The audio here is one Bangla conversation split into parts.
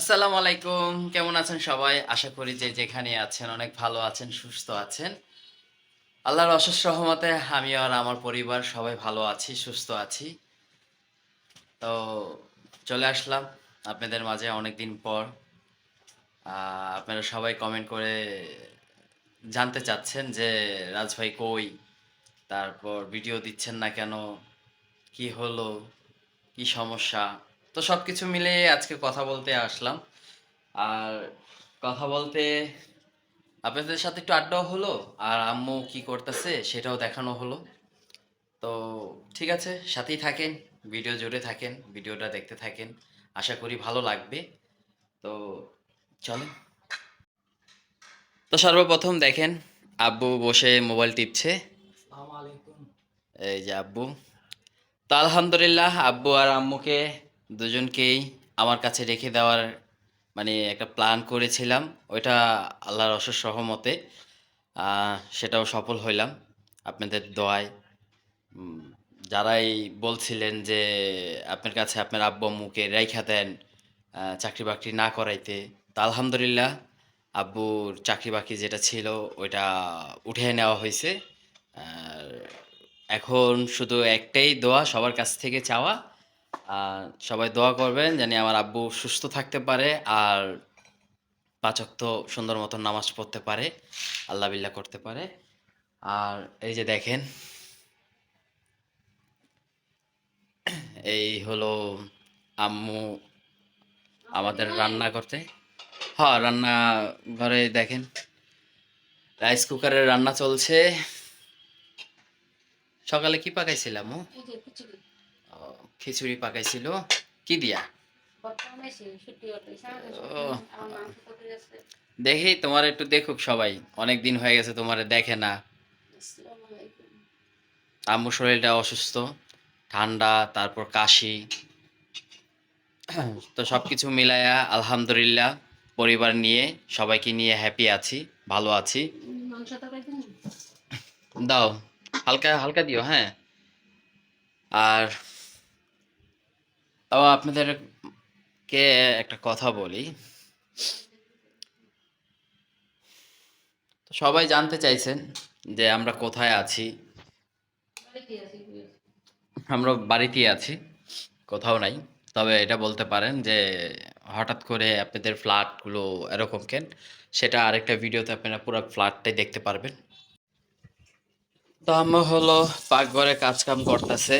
আসসালামু আলাইকুম। কেমন আছেন সবাই? আশা করি যে যেখানে আছেন অনেক ভালো আছেন, সুস্থ আছেন। আল্লাহর অশেষ রহমতে আমি আর আমার পরিবার সবাই ভালো আছি, সুস্থ আছি। তো চলে আসলাম আপনাদের মাঝে অনেক দিন পর আপনারা সবাই কমেন্ট করে জানতে চাচ্ছেন যে রাজভাই কই, তারপর ভিডিও দিচ্ছেন না কেন, কি হলো, কি সমস্যা? তো সব কিছু মিলে আজকে কথা বলতে আসলাম। আর কথা বলতে আপনাদের সাথে একটু আড্ডাও হলো আর আম্মু কি করতেছে সেটাও দেখানো হলো। তো ঠিক আছে সাথেই থাকেন ভিডিও জুড়ে থাকেন ভিডিওটা দেখতে থাকেন আশা করি ভালো লাগবে। তো চলেন। তো সর্বপ্রথম দেখেন আব্বু বসে মোবাইল টিপছে। এই যে আব্বু। তো আলহামদুলিল্লাহ আব্বু আর আম্মুকে দুজনকেই আমার কাছে রেখে দেওয়ার মানে একটা প্ল্যান করেছিলাম। ওইটা আল্লাহর অশেষ সহমতে সেটাও সফল হইলাম। আপনাদের দোয়ায় যারাই বলছিলেন যে আপনার কাছে আপনার আব্বু আম্মুকে রেখা দেন চাকরি বাকরি না করাইতে, তা আলহামদুলিল্লাহ আব্বুর চাকরি বাকরি যেটা ছিল ওইটা উঠে নেওয়া হয়েছে এখন শুধু একটাই দোয়া, সবার কাছ থেকে চাওয়া সবাই দোয়া করবেন জানি আমার আব্বু সুস্থ থাকতে পারে আর পাচক তো সুন্দর মতো নামাজ পড়তে পারে আল্লাহ বিল্লাহ করতে পারে। আর এই যে দেখেন এই হলো আম্মু আমাদের রান্না করতে। হ্যাঁ রান্না ঘরে দেখেন রাইস কুকারের রান্না চলছে। সকালে কি পাকাইছিলাম ও খিচুড়ি পাকাইছিল। কি দিয়া? দেখি তোমার একটু দেখুক সবাই। অনেক দিন হয়ে গেছে তোমার দেখে না। আম্মু শরীরটা অসুস্থ ঠান্ডা তারপর কাশি। তো সব কিছু মিলায়া আলহামদুলিল্লাহ পরিবার নিয়ে সবাইকে নিয়ে হ্যাপি আছি ভালো আছি। দাও হালকা হালকা দিও হ্যাঁ। আর আপনাদেরকে একটা কথা বলি। সবাই জানতে চাইছেন যে আমরা কোথায় আছি? বাড়িতে? আমরা বাড়িতেই আছি, কোথাও নাই। তবে এটা বলতে পারেন যে হঠাৎ করে আপনাদের ফ্ল্যাটগুলো এরকম কেন? সেটা আরেকটা ভিডিওতে আপনারা পুরো ফ্ল্যাটটাই দেখতে পারবেন। তো আমরা হলো পাকঘরে কাজ কাম করতেছে।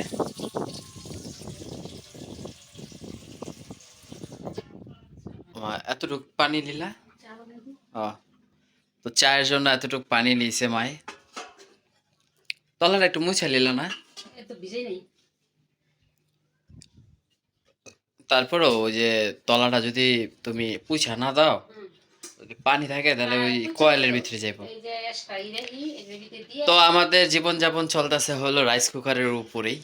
এতটুক পানি নিলা? ও তো চায়ের জন্য এতটুক পানি নিয়েছে মায় তলাটা একটু মুছে নিল না? তারপরেও ওই যে তলাটা যদি তুমি পুছা না দাও যদি পানি থাকে তাহলে ওই কয়েলের ভিতরে যাইব। তো আমাদের জীবনযাপন চলতেছে হলো রাইস কুকারের উপরেই।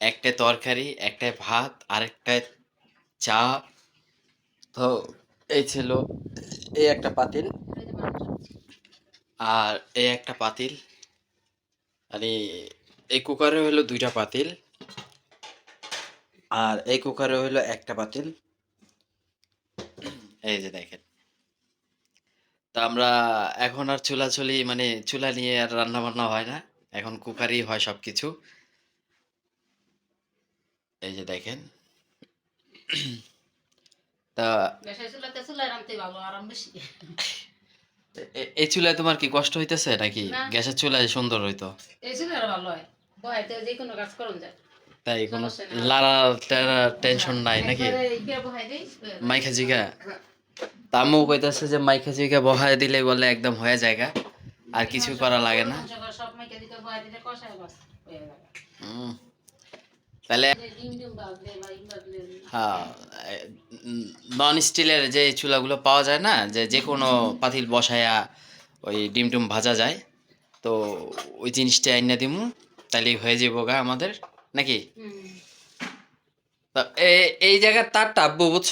একটা তরকারি একটা ভাত আরেকটা চা তো এই ছিল এই একটা পাতিল। আর এই একটা পাতিল। মানে এই কুকারে হলো দুইটা পাতিল আর এই কুকারে হলো একটা পাতিল। এই যে দেখেন। তা আমরা এখন আর চুলাচুলি মানে চুলা নিয়ে আর রান্না বান্না হয় না। এখন কুকারই হয় সব কিছু এই যে দেখেন। তা এই চুলায় তোমার কি কষ্ট হইতেছে নাকি? গ্যাসের চুলায় সুন্দর হইতো। তাই কোনো। লাড়া টাড়া টেনশন নাই নাকি। মাইখা জিগা। তামু কইতাছে যে মাইখা জিগা বহায় দিলে বলে একদম হয়ে জায়গা আর কিছু করা লাগে না। মাংস করা সব মাইকে দিতে বহাই দিলে কষায় বাস হয়ে যাবে উম, তাহলে হ্যাঁ নন স্টিলের যে চুলাগুলো পাওয়া যায় না, যে যে কোনো পাতিল বসায়া ওই ডিম টুম ভাজা যায়, তো ওই জিনিসটা আইনা দিমু তাহলে হয়ে যাব গা আমাদের, নাকি? এই জায়গার তারটা আব্বু, বুঝছ?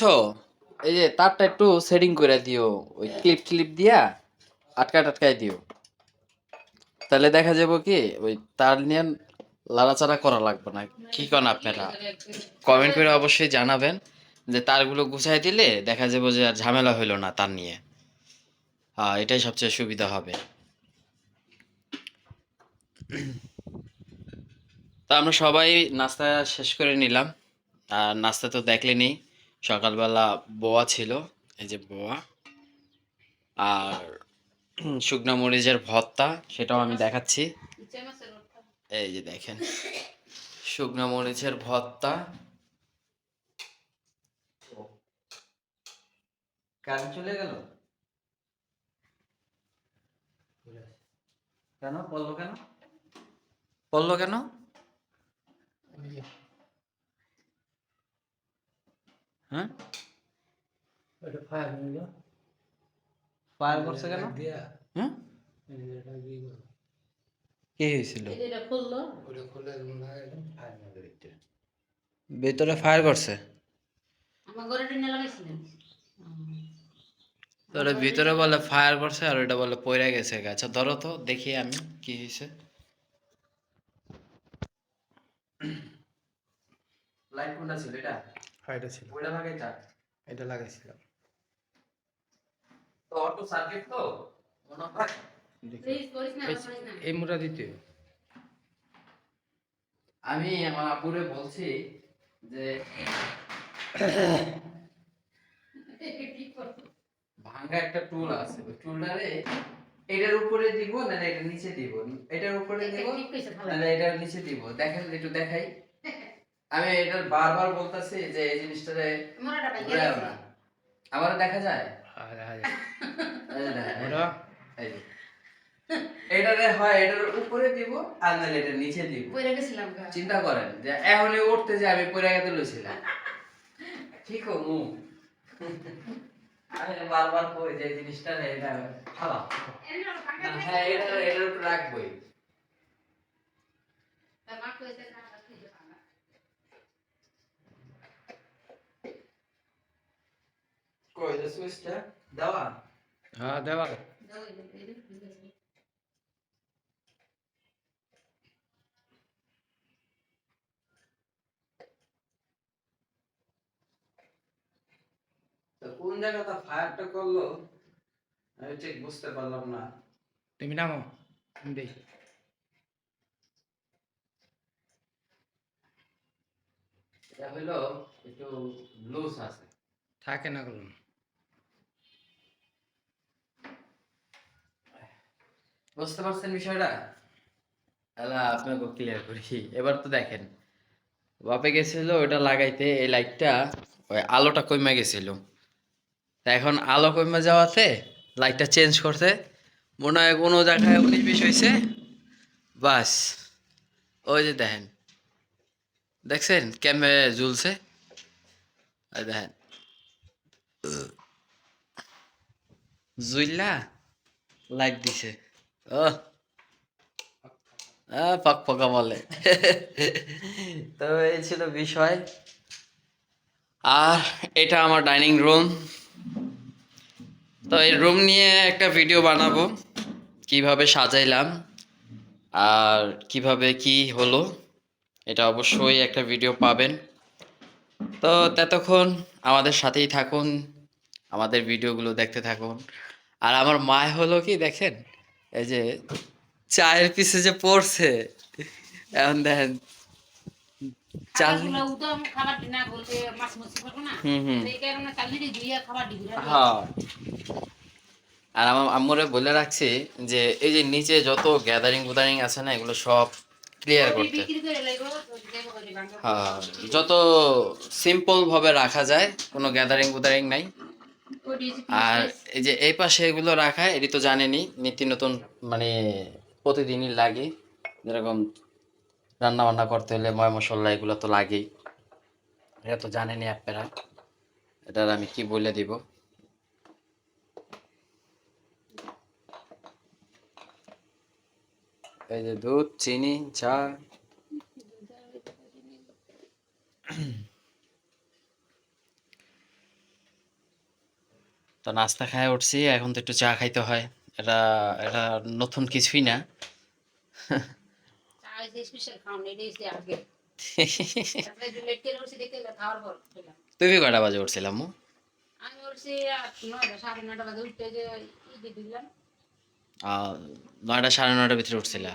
এই যে তারটা একটু সেটিং করে দিও, ওই ক্লিপ ক্লিপ দিয়া আটকা টাটকায় দিও। তাহলে দেখা যাব কি, ওই তার নিয়ে লাড়াচাড়া করা লাগবে না। কি কন আপনারা? কমেন্ট করে অবশ্যই জানাবেন যে তারগুলো গুছাই দিলে দেখা যাবে যে আর ঝামেলা হইল না তার নিয়ে। হ্যাঁ এটাই সবচেয়ে সুবিধা হবে। তা আমরা সবাই নাস্তা শেষ করে নিলাম। আর নাস্তা তো দেখলেনি, সকালবেলা বোয়া ছিল, এই যে বোয়া। আর শুকনা মরিচের ভর্তা, সেটাও আমি দেখাচ্ছি। এই যে দেখেন শুকনা মরিচের ভর্তা। কারেন্ট চলে গেল? কেন? পড়ল কেন? পড়ল কেন? হ্যাঁ? ফায়ার করছে কেন? হ্যাঁ? কি হয়েছিল? ভেতরে ফায়ার করছে? তোর ভিতরে বলে ফায়ার করছে আর ওটা বলে পড়ে গেছে আচ্ছা ধরো তো দেখি আমি কি হয়েছে লাইট কোনটা ছিল? এটা? হ্যাঁ এটা ছিল। ওইটা লাগাইতা? এটা লাগাইছিলাম। তো অটো সার্কিট তো? মনে হয়। না না এই মোটা দিতে। আমি আমার আব্বুরে বলছি যে ভাঙ্গা একটা টুল আছে। ওই টুলটারে এটার উপরে দিব না এটার নিচে দিব? এটার উপরে দিব তাহলে এটার নিচে দিব? দেখেন একটু দেখাই। আমি এটা বারবার বলতাছি যে এই জিনিসটারে না আমার দেখা যায়? হ্যাঁ দেখা যায় এই যে দেখেন, মোটা এই যে। এটারে হয় এটার উপরে দিব আর নাহলে এটার নিচে দিব। পড়ে গেছিলাম গা। চিন্তা করেন যে এখনই উঠতে যে আমি পড়ে গেতে লইছিলাম। ঠিক মু আমি বারবার কই যে জিনিসটা রে, এটা খারাপ। হ্যাঁ এটা এটার উপর রাখবই। কই যে সুইচটা? দেওয়া? হ্যাঁ দেওয়া। দাও এই যে, এই যে, ঠিক আছে। তো কোন জায়গাটা ফায়ারটা করল আমি ঠিক বুঝতে পারলাম না। তুমি নামো আমি দেখি এটা হইল একটু লুজ আছে। থাকে না করুন বুঝতে পারছেন বিষয়টা? তাহলে আপনাকে ক্লিয়ার করি। এবার তো দেখেন বাপে গেছিল ওটা লাগাইতে এই লাইটটা ওই আলোটা কমে গেছিল। এখন আলো কমে যাওয়াতে লাইটটা চেঞ্জ করতে মনে হয় কোনো জায়গায় উনিশ বিশ হয়েছে। বাস, ওই যে দেখেন, দেখছেন? ক্যামে ঝুলছে। দেখেন জুইলা লাইট দিছে। ও পাক পাকা বলে। তো এই ছিল বিষয়। আর এটা আমার ডাইনিং রুম তো এই রুম নিয়ে একটা ভিডিও বানাবো, কীভাবে সাজাইলাম আর কীভাবে কি হলো, এটা অবশ্যই একটা ভিডিও পাবেন। তো ততক্ষণ আমাদের সাথেই থাকুন, আমাদের ভিডিওগুলো দেখতে থাকুন। আর আমার মায় হলো কি দেখেন, এই যে চায়ের পিছে যে পড়ছে, এখন দেখেন চাল খাবারগুলো উদম খাবার দিনা বলতে মাছ না? হুম হুম। এই কারণে খাবার হ্যাঁ। আর আমার আম্মুরে বলে রাখছি যে এই যে নিচে যত গ্যাদারিং গুদারিং আছে না এগুলো সব ক্লিয়ার করতে। হ্যাঁ যত সিম্পল ভাবে রাখা যায় কোনো গ্যাদারিং গুদারিং নাই। আর এই যে এই পাশে এগুলো রাখা এটি তো জানেনই নিত্য নতুন মানে প্রতিদিনই লাগে যেরকম রান্না বান্না করতে হলে ময় মশলা এগুলো তো লাগেই। এটা তো জানেনই আপনারা। এটার আমি কি বলে দিব? এই যে দুধ, চিনি, চা। তো নাস্তা খায় উঠছি, এখন তো একটু চা খাইতে হয়। এটা এটা নতুন কিছুই না। তুমি কয়টা বাজে উঠছিলাম? আমি সাড়ে নয়টা বাজে। উঠতে যে দিলাম। নয়টা সাড়ে নয়টার ভিতরে উঠছিলা?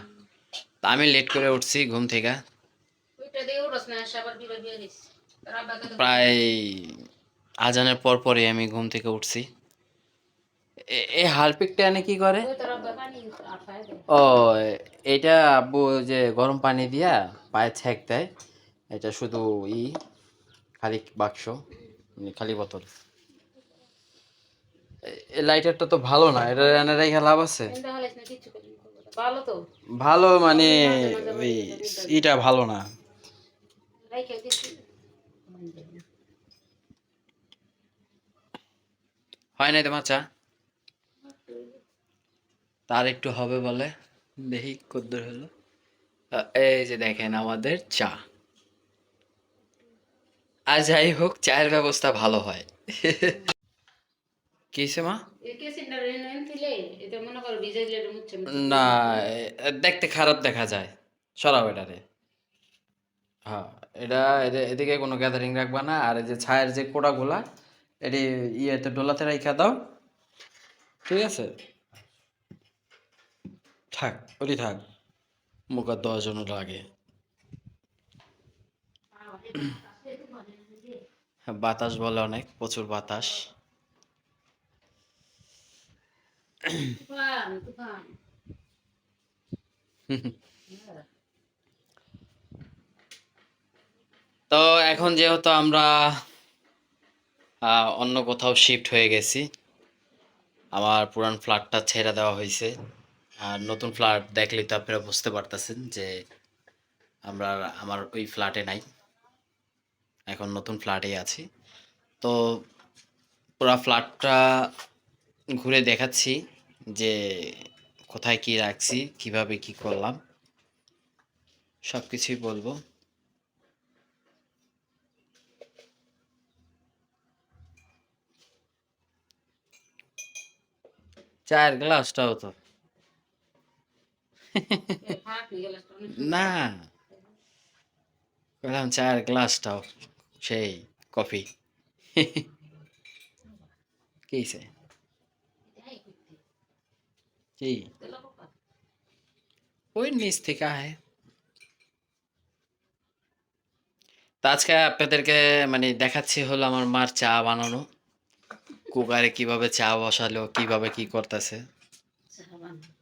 তা আমি লেট করে উঠছি ঘুম থেকে। প্রায় আজানের পর পরই আমি ঘুম থেকে উঠছি। এই হারপিকটা এনে কি করে? ও, এটা আব্বু যে গরম পানি দিয়া পায়ে ছ্যাক দেয়। এটা শুধু ই, খালি বাক্স মানে খালি বোতল। লাইটারটা তো ভালো না, এটা লাভ আছে? ভালো মানে ইটা ভালো না। হয় নাই তোমার চা? তার একটু হবে বলে। দেখি কদ্দুর হলো। এই যে দেখেন আমাদের চা। আর যাই হোক চায়ের ব্যবস্থা ভালো হয়। কি হয়েছে মা? না। দেখতে খারাপ দেখা যায়। সরাও এটারে। হ্যাঁ এটা এদে- এদিকে কোনো গ্যাদারিং রাখবা না। আর এই যে ছায়ের যে কোড়াগুলা এটি ইয়েতে ডোলাতে রাইখা দাও। ঠিক আছে? থাক ওটি থাক। মুখ আর দেওয়ার জন্য লাগে। হ্যাঁ, বাতাস বলে অনেক প্রচুর বাতাস। তো এখন যেহেতু আমরা অন্য কোথাও শিফট হয়ে গেছি আমার পুরান ফ্ল্যাটটা ছেড়ে দেওয়া হয়েছে। আর নতুন ফ্ল্যাট দেখলেই তো আপনারা বুঝতে পারতেছেন যে আমরা আমার ওই ফ্ল্যাটে নাই। এখন নতুন ফ্ল্যাটেই আছি। তো পুরো ফ্ল্যাটটা ঘুরে দেখাচ্ছি যে কোথায় কি রাখছি, কীভাবে কি করলাম। সব কিছুই বলব। চায়ের গ্লাসটাও তো থাক নিয়ে গেলে তো অনেক না। বললাম চায়ের গ্লাসটাও সেই কফি। কি? কি? ওই নিচ থেকে আয়। তো আজকে আপনাদেরকে মানে দেখাচ্ছি হলো আমার মার চা বানানো। কুকারে কীভাবে চা বসালো, কীভাবে কি করতেছে সাবান আর তো সবাই করে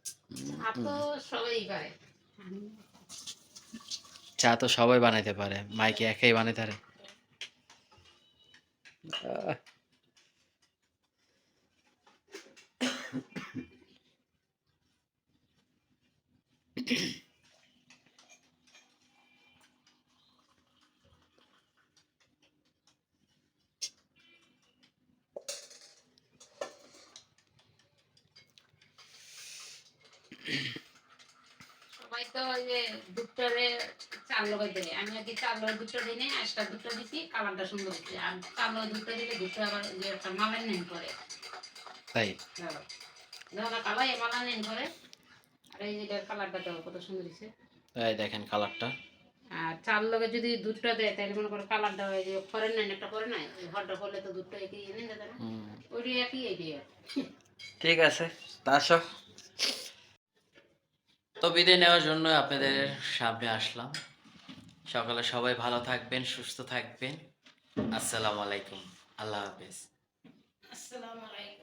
আমি চা তো সবাই বানাইতে পারে মাইকে একাই বানাইতে পারে আহ। সবাই তো ওই যে চাল দেয়। আমি আর কি চাল দুধটা দিই না আজটা দুধটা দিছি কালারটা সুন্দর হচ্ছে। আর চাল দুধটা দিলে দুধটা আবার যে একটা নেন করে। তাই? ধরো কালাই মালা নেন করে। আর এই যে কালারটা কত সুন্দর হচ্ছে এই দেখেন কালারটা। আর চাল যদি দুধটা দেয় তাহলে মনে করো কালারটা হয় যে ফরেন নাইন একটা করে নাই হরটা করলে তো দুধটা একই এনে যেত না হুম। ওইটি একই একই ঠিক আছে তা তো বিদায় নেওয়ার জন্য আপনাদের সামনে আসলাম। সকালে সবাই ভালো থাকবেন, সুস্থ থাকবেন। আসসালামু আলাইকুম। আল্লাহ হাফেজ। আসসালামু আলাইকুম।